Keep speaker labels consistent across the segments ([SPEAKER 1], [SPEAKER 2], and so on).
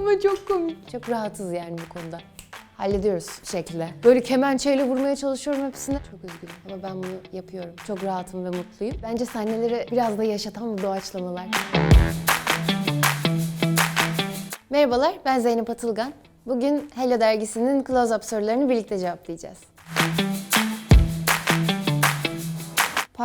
[SPEAKER 1] Ama çok komik. Çok rahatız yani bu konuda. Hallediyoruz bir şekilde. Böyle kemençeyle vurmaya çalışıyorum hepsini. Çok üzgünüm ama ben bunu yapıyorum. Çok rahatım ve mutluyum. Bence sahneleri biraz da yaşatan bu doğaçlamalar. Merhabalar, ben Zeynep Atılgan. Bugün Hello dergisinin close-up sorularını birlikte cevaplayacağız.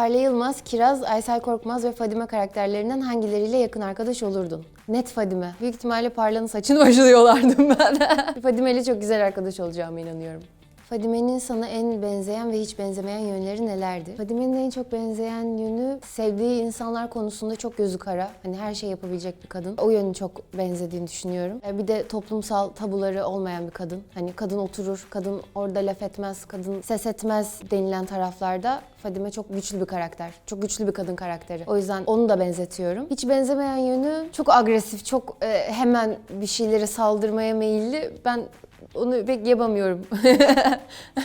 [SPEAKER 1] Parla Yılmaz, Kiraz, Aysel Korkmaz ve Fadime karakterlerinden hangileriyle yakın arkadaş olurdun? Net Fadime. Büyük ihtimalle Parla'nın saçını başlıyorlardım ben. Fadime ile çok güzel arkadaş olacağıma inanıyorum. Fadime'nin sana en benzeyen ve hiç benzemeyen yönleri nelerdi? Fadime'nin en çok benzeyen yönü sevdiği insanlar konusunda çok gözü kara. Hani her şey yapabilecek bir kadın. O yönü çok benzediğini düşünüyorum. E, Bir de toplumsal tabuları olmayan bir kadın. Hani kadın oturur, kadın orada laf etmez, kadın ses etmez denilen taraflarda Fadime çok güçlü bir karakter. Çok güçlü bir kadın karakteri. O yüzden onu da benzetiyorum. Hiç benzemeyen yönü çok agresif, çok e, hemen bir şeylere saldırmaya meyilli. Ben onu pek yapamıyorum.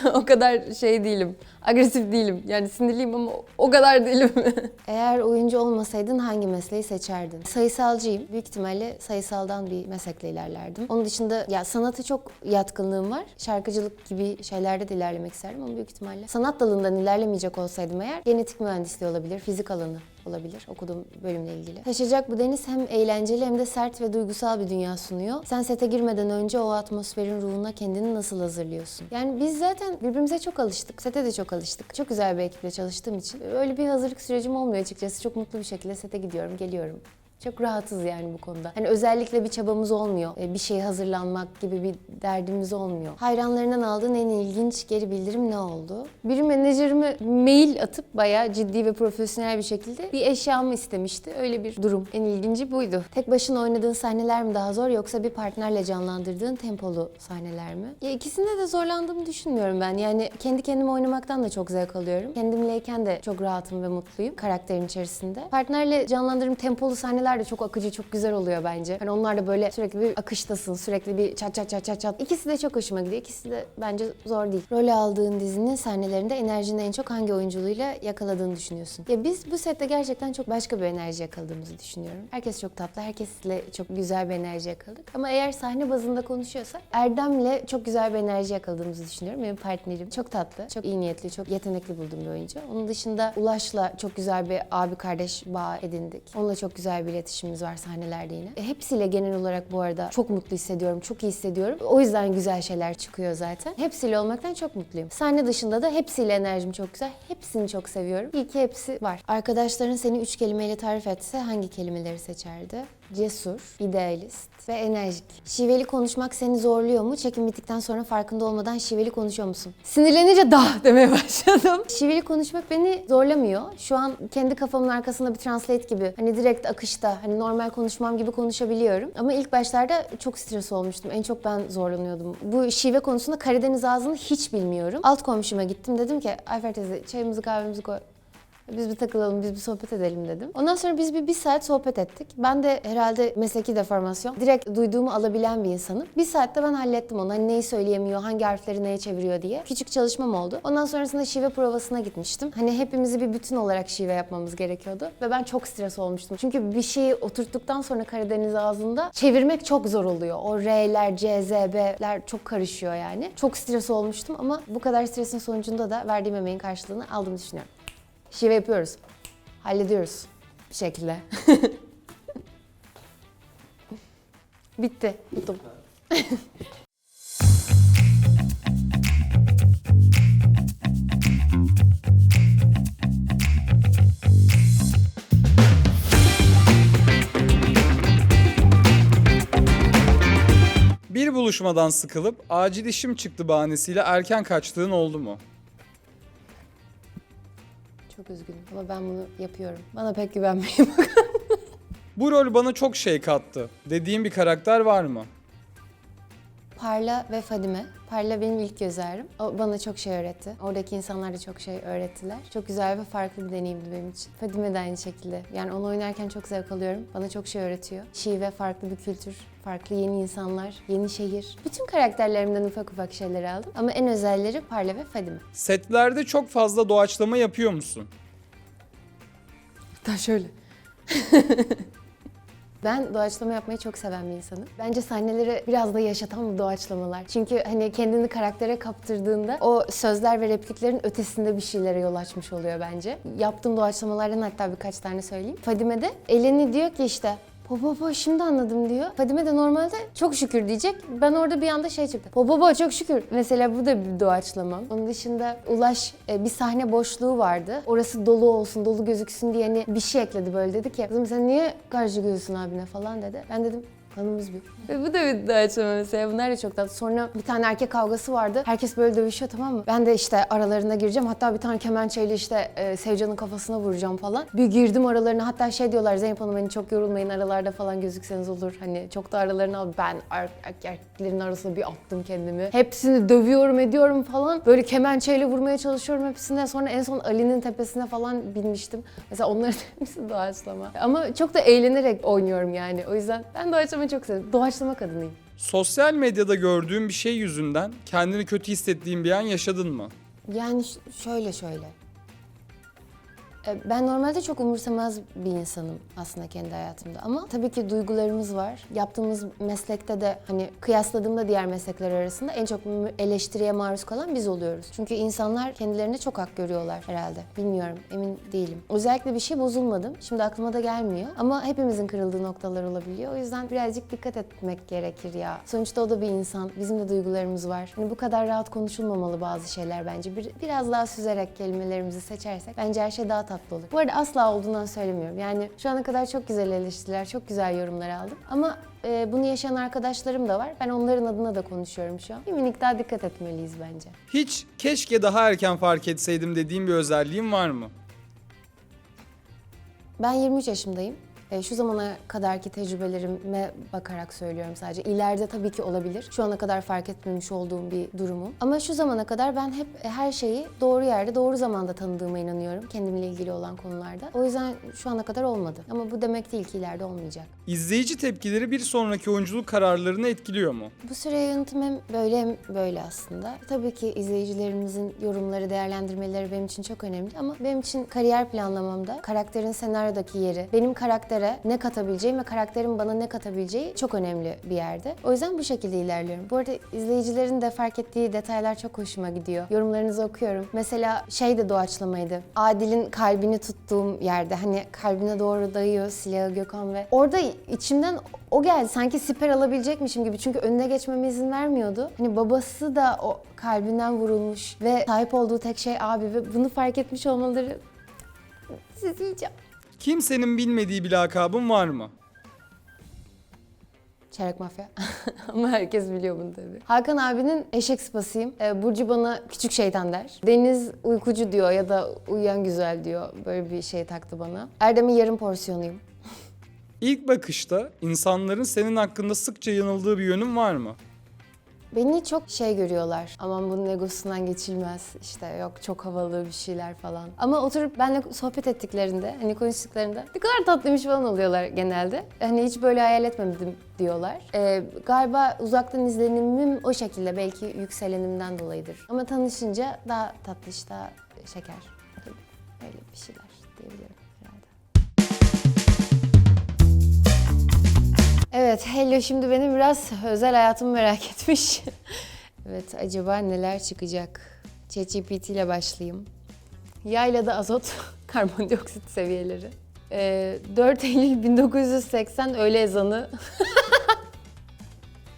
[SPEAKER 1] o kadar şey değilim. Agresif değilim. Yani sinirliyim ama o kadar değilim. Eğer oyuncu olmasaydın hangi mesleği seçerdin? Sayısalcıyım. Büyük ihtimalle sayısaldan bir meslekle ilerlerdim. Onun dışında ya sanata çok yatkınlığım var. Şarkıcılık gibi şeylerde de ilerlemek isterdim ama büyük ihtimalle sanat dalından ilerlemeyecek olsaydım eğer genetik mühendisliği olabilir, fizik alanı olabilir okuduğum bölümle ilgili. Taşacak bu deniz hem eğlenceli hem de sert ve duygusal bir dünya sunuyor. Sen sete girmeden önce o atmosferin ruhuna kendini nasıl hazırlıyorsun? Yani biz zaten birbirimize çok alıştık. Sete de çok alıştık. Çok güzel bir ekiple çalıştığım için öyle bir hazırlık sürecim olmuyor açıkçası. Çok mutlu bir şekilde sete gidiyorum, geliyorum. Çok rahatız yani bu konuda. Hani özellikle bir çabamız olmuyor. E, Bir şeye hazırlanmak gibi bir derdimiz olmuyor. Hayranlarından aldığın en ilginç geri bildirim ne oldu? Bir menajerime mail atıp bayağı ciddi ve profesyonel bir şekilde bir eşyamı istemişti. Öyle bir durum. En ilginci buydu. Tek başına oynadığın sahneler mi daha zor yoksa bir partnerle canlandırdığın tempolu sahneler mi? Ya ikisinde de zorlandığımı düşünmüyorum ben. Yani kendi kendime oynamaktan da çok zevk alıyorum. Kendimleyken de çok rahatım ve mutluyum karakterin içerisinde. Partnerle canlandırdığım tempolu sahneler de çok akıcı, çok güzel oluyor bence. Hani onlar da böyle sürekli bir akıştasın, sürekli bir çat çat çat çat çat. İkisi de çok hoşuma gidiyor. İkisi de bence zor değil. Rol aldığın dizinin sahnelerinde enerjini en çok hangi oyunculuğuyla yakaladığını düşünüyorsun? Ya biz bu sette gerçekten çok başka bir enerji yakaladığımızı düşünüyorum. Herkes çok tatlı, herkesle çok güzel bir enerji yakaladık. Ama eğer sahne bazında konuşuyorsak Erdem'le çok güzel bir enerji yakaladığımızı düşünüyorum. Benim partnerim çok tatlı, çok iyi niyetli, çok yetenekli bulduğum bir oyuncu. Onun dışında Ulaş'la çok güzel bir abi kardeş bağ edindik. Onunla çok güzel bir iletişimimiz var sahnelerde yine. E, hepsiyle genel olarak bu arada çok mutlu hissediyorum, çok iyi hissediyorum. O yüzden güzel şeyler çıkıyor zaten. Hepsiyle olmaktan çok mutluyum. Sahne dışında da hepsiyle enerjim çok güzel. Hepsini çok seviyorum. İyi ki hepsi var. Arkadaşların seni üç kelimeyle tarif etse hangi kelimeleri seçerdi? Cesur, idealist ve enerjik. Şiveli konuşmak seni zorluyor mu? Çekim bittikten sonra farkında olmadan şiveli konuşuyor musun? Sinirlenince da demeye başladım. Şiveli konuşmak beni zorlamıyor. Şu an kendi kafamın arkasında bir translate gibi hani direkt akışta hani normal konuşmam gibi konuşabiliyorum. Ama ilk başlarda çok stres olmuştum. En çok ben zorlanıyordum. Bu şive konusunda Karadeniz ağzını hiç bilmiyorum. Alt komşuma gittim dedim ki Ayfer teyze çayımızı kahvemizi koy. Biz bir takılalım, biz bir sohbet edelim dedim. Ondan sonra biz bir, bir saat sohbet ettik. Ben de herhalde mesleki deformasyon. Direkt duyduğumu alabilen bir insanım. Bir saatte ben hallettim onu. Hani neyi söyleyemiyor, hangi harfleri neye çeviriyor diye. Küçük çalışmam oldu. Ondan sonrasında şive provasına gitmiştim. Hani hepimizi bir bütün olarak şive yapmamız gerekiyordu. Ve ben çok stres olmuştum. Çünkü bir şeyi oturttuktan sonra Karadeniz ağzında çevirmek çok zor oluyor. O R'ler, C, Z, B'ler çok karışıyor yani. Çok stres olmuştum ama bu kadar stresin sonucunda da verdiğim emeğin karşılığını aldığımı düşünüyorum. Şive yapıyoruz. Hallediyoruz bir şekilde. Bitti. Yuttum.
[SPEAKER 2] Bir buluşmadan sıkılıp acil işim çıktı bahanesiyle erken kaçtığın oldu mu?
[SPEAKER 1] Çok üzgünüm ama ben bunu yapıyorum. Bana pek güvenmeyin.
[SPEAKER 2] Bu rol bana çok şey kattı dediğin bir karakter var mı?
[SPEAKER 1] Parla ve Fadime. Parla benim ilk göz ağrım. O bana çok şey öğretti. Oradaki insanlar da çok şey öğrettiler. Çok güzel ve farklı bir deneyimdi benim için. Fadime de aynı şekilde. Yani onu oynarken çok zevk alıyorum. Bana çok şey öğretiyor. Şive, farklı bir kültür, farklı yeni insanlar, yeni şehir. Bütün karakterlerimden ufak ufak şeyler aldım. Ama en özelleri Parla ve Fadime.
[SPEAKER 2] Setlerde çok fazla doğaçlama yapıyor musun?
[SPEAKER 1] Hatta şöyle. Ben doğaçlama yapmayı çok seven bir insanım. Bence sahneleri biraz da yaşatan bu doğaçlamalar. Çünkü hani kendini karaktere kaptırdığında o sözler ve repliklerin ötesinde bir şeylere yol açmış oluyor bence. Yaptığım doğaçlamalardan hatta birkaç tane söyleyeyim. Fadime de Eleni diyor ki işte Po po şimdi anladım diyor. Fadime de normalde çok şükür diyecek. Ben orada bir anda şey çıktı. Po po çok şükür. Mesela bu da bir doğaçlamam. Onun dışında Ulaş e, bir sahne boşluğu vardı. Orası dolu olsun, dolu gözüksün diye hani bir şey ekledi böyle dedi ki. Kızım sen niye karşı gözüksün abine falan dedi. Ben dedim Hanımız bir. Ve bu da bir doğaçlama mesela. Bunlar da çok tatlı. Sonra bir tane erkek kavgası vardı. Herkes böyle dövüşüyor tamam mı? Ben de işte aralarına gireceğim. Hatta bir tane kemençeyle işte e, Sevcan'ın kafasına vuracağım falan. Bir girdim aralarına. Hatta şey diyorlar Zeynep Hanım hani çok yorulmayın aralarda falan gözükseniz olur. Hani çok da aralarına al. Ben er- erkeklerin arasına bir attım kendimi. Hepsini dövüyorum ediyorum falan. Böyle kemençeyle vurmaya çalışıyorum hepsine. Sonra en son Ali'nin tepesine falan binmiştim. Mesela onların hepsi doğaçlama. Ama çok da eğlenerek oynuyorum yani. O yüzden ben doğaçlamayı çok seviyorum. Doğaçlama kadınıyım.
[SPEAKER 2] Sosyal medyada gördüğün bir şey yüzünden kendini kötü hissettiğin bir an yaşadın mı?
[SPEAKER 1] Yani ş- şöyle şöyle. E, Ben normalde çok umursamaz bir insanım aslında kendi hayatımda ama tabii ki duygularımız var. Yaptığımız meslekte de hani kıyasladığımda diğer meslekler arasında en çok eleştiriye maruz kalan biz oluyoruz. Çünkü insanlar kendilerine çok hak görüyorlar herhalde. Bilmiyorum, emin değilim. Özellikle bir şey bozulmadım. Şimdi aklıma da gelmiyor ama hepimizin kırıldığı noktalar olabiliyor. O yüzden birazcık dikkat etmek gerekir ya. Sonuçta o da bir insan. Bizim de duygularımız var. Hani bu kadar rahat konuşulmamalı bazı şeyler bence. Bir, biraz daha süzerek kelimelerimizi seçersek bence her şey daha tatlı olur. Bu arada asla olduğundan söylemiyorum. Yani şu ana kadar çok güzel eleştiriler, çok güzel yorumlar aldım. Ama e, bunu yaşayan arkadaşlarım da var. Ben onların adına da konuşuyorum şu an. Bir minik daha dikkat etmeliyiz bence.
[SPEAKER 2] Hiç keşke daha erken fark etseydim dediğin bir özelliğin var mı?
[SPEAKER 1] Ben 23 yaşındayım. E, Şu zamana kadarki tecrübelerime bakarak söylüyorum sadece. İleride tabii ki olabilir. Şu ana kadar fark etmemiş olduğum bir durumu. Ama şu zamana kadar ben hep her şeyi doğru yerde, doğru zamanda tanıdığıma inanıyorum. Kendimle ilgili olan konularda. O yüzden şu ana kadar olmadı. Ama bu demek değil ki ileride olmayacak.
[SPEAKER 2] İzleyici tepkileri bir sonraki oyunculuk kararlarını etkiliyor mu?
[SPEAKER 1] Bu süre yönetim hem böyle hem böyle aslında. Tabii ki izleyicilerimizin yorumları, değerlendirmeleri benim için çok önemli ama benim için kariyer planlamamda karakterin senaryodaki yeri, benim karaktere ne katabileceğim ve karakterin bana ne katabileceği çok önemli bir yerde. O yüzden bu şekilde ilerliyorum. Bu arada izleyicilerin de fark ettiği detaylar çok hoşuma gidiyor. Yorumlarınızı okuyorum. Mesela şey de doğaçlamaydı. Adil'in kalbini tuttuğum yerde hani kalbine doğru dayıyor silahı Gökhan ve orada içimden o geldi. Sanki siper alabilecekmişim gibi. Çünkü önüne geçmeme izin vermiyordu. Hani babası da o kalbinden vurulmuş ve sahip olduğu tek şey abi ve bunu fark etmiş olmaları sizi yiyeceğim.
[SPEAKER 2] Kimsenin bilmediği bir lakabın var mı?
[SPEAKER 1] Çeyrek mafya. Ama herkes biliyor bunu tabii. Hakan abinin eşek sıpasıyım. Ee, Burcu bana küçük şeytan der. Deniz uykucu diyor ya da uyuyan güzel diyor. Böyle bir şey taktı bana. Erdem'in yarım porsiyonuyum.
[SPEAKER 2] İlk bakışta insanların senin hakkında sıkça yanıldığı bir yönün var mı?
[SPEAKER 1] Beni çok şey görüyorlar. Aman bunun egosundan geçilmez. İşte yok çok havalı bir şeyler falan. Ama oturup benimle sohbet ettiklerinde, hani konuştuklarında ne kadar tatlıymış falan oluyorlar genelde. Hani hiç böyle hayal etmedim diyorlar. Ee, galiba uzaktan izlenimim o şekilde. Belki yükselenimden dolayıdır. Ama tanışınca daha tatlış, daha şeker. Öyle bir şeyler diyebilirim Evet, Hello şimdi benim biraz özel hayatımı merak etmiş. evet, acaba neler çıkacak? ChatGPT ile başlayayım. Yaylada azot, karbondioksit seviyeleri. Ee, 4 Eylül 1980 öğle ezanı.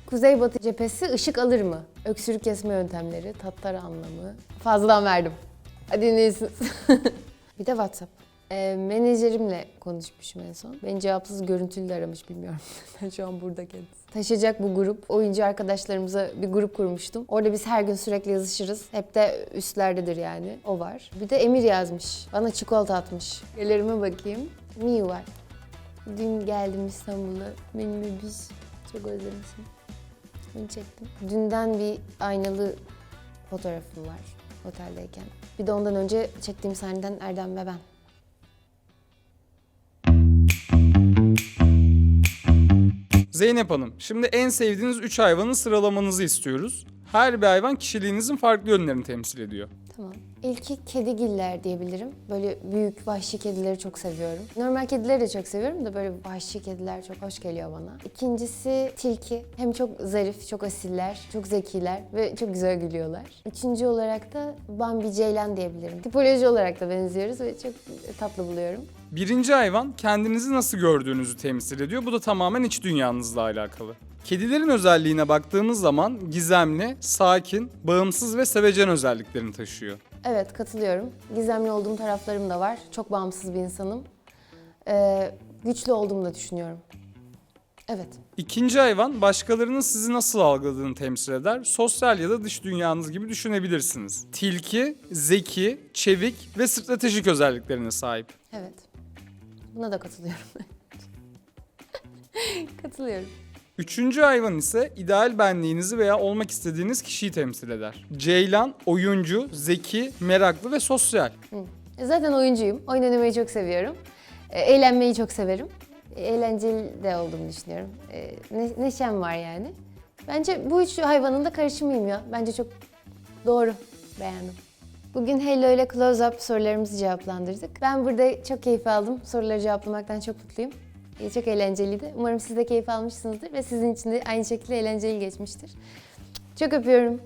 [SPEAKER 1] Kuzeybatı cephesi ışık alır mı? Öksürük kesme yöntemleri, tatlar anlamı. Fazladan verdim. Hadi dinleyirsiniz. bir de WhatsApp. Ee, menajerimle konuşmuşum en son. Beni cevapsız görüntülü aramış bilmiyorum. Şu an burada kendisi. Taşıyacak bu grup. Oyuncu arkadaşlarımıza bir grup kurmuştum. Orada biz her gün sürekli yazışırız. Hep de üstlerdedir yani. O var. Bir de Emir yazmış. Bana çikolata atmış. Galerime bakayım. Miu var. Dün geldim İstanbul'a. Benimle biz çok özlemişim. Bunu çektim. Dünden bir aynalı fotoğrafım var oteldeyken. Bir de ondan önce çektiğim sahneden Erdem ve ben.
[SPEAKER 2] Zeynep Hanım, şimdi en sevdiğiniz 3 hayvanı sıralamanızı istiyoruz. Her bir hayvan kişiliğinizin farklı yönlerini temsil ediyor.
[SPEAKER 1] Tamam. İlki kedigiller diyebilirim. Böyle büyük vahşi kedileri çok seviyorum. Normal kedileri de çok seviyorum da böyle vahşi kediler çok hoş geliyor bana. İkincisi tilki. Hem çok zarif, çok asiller, çok zekiler ve çok güzel gülüyorlar. Üçüncü olarak da Bambi Ceylan diyebilirim. Tipoloji olarak da benziyoruz ve çok tatlı buluyorum.
[SPEAKER 2] Birinci hayvan kendinizi nasıl gördüğünüzü temsil ediyor. Bu da tamamen iç dünyanızla alakalı. Kedilerin özelliğine baktığımız zaman gizemli, sakin, bağımsız ve sevecen özelliklerini taşıyor.
[SPEAKER 1] Evet katılıyorum. Gizemli olduğum taraflarım da var. Çok bağımsız bir insanım. Ee, güçlü olduğumu da düşünüyorum. Evet.
[SPEAKER 2] İkinci hayvan başkalarının sizi nasıl algıladığını temsil eder. Sosyal ya da dış dünyanız gibi düşünebilirsiniz. Tilki, zeki, çevik ve stratejik özelliklerine sahip.
[SPEAKER 1] Evet. Buna da katılıyorum. katılıyorum.
[SPEAKER 2] Üçüncü hayvan ise ideal benliğinizi veya olmak istediğiniz kişiyi temsil eder. Ceylan, oyuncu, zeki, meraklı ve sosyal.
[SPEAKER 1] E, Zaten oyuncuyum. Oyun oynamayı çok seviyorum. E, Eğlenmeyi çok severim. E, Eğlenceli de olduğumu düşünüyorum. Ne- Neşem var yani. Bence bu üç hayvanın da karışımıyım ya. Bence çok doğru. Beğendim. Bugün Hello ile Close Up sorularımızı cevaplandırdık. Ben burada çok keyif aldım. Soruları cevaplamaktan çok mutluyum. E, Çok eğlenceliydi. Umarım siz de keyif almışsınızdır ve sizin için de aynı şekilde eğlenceli geçmiştir. Çok öpüyorum.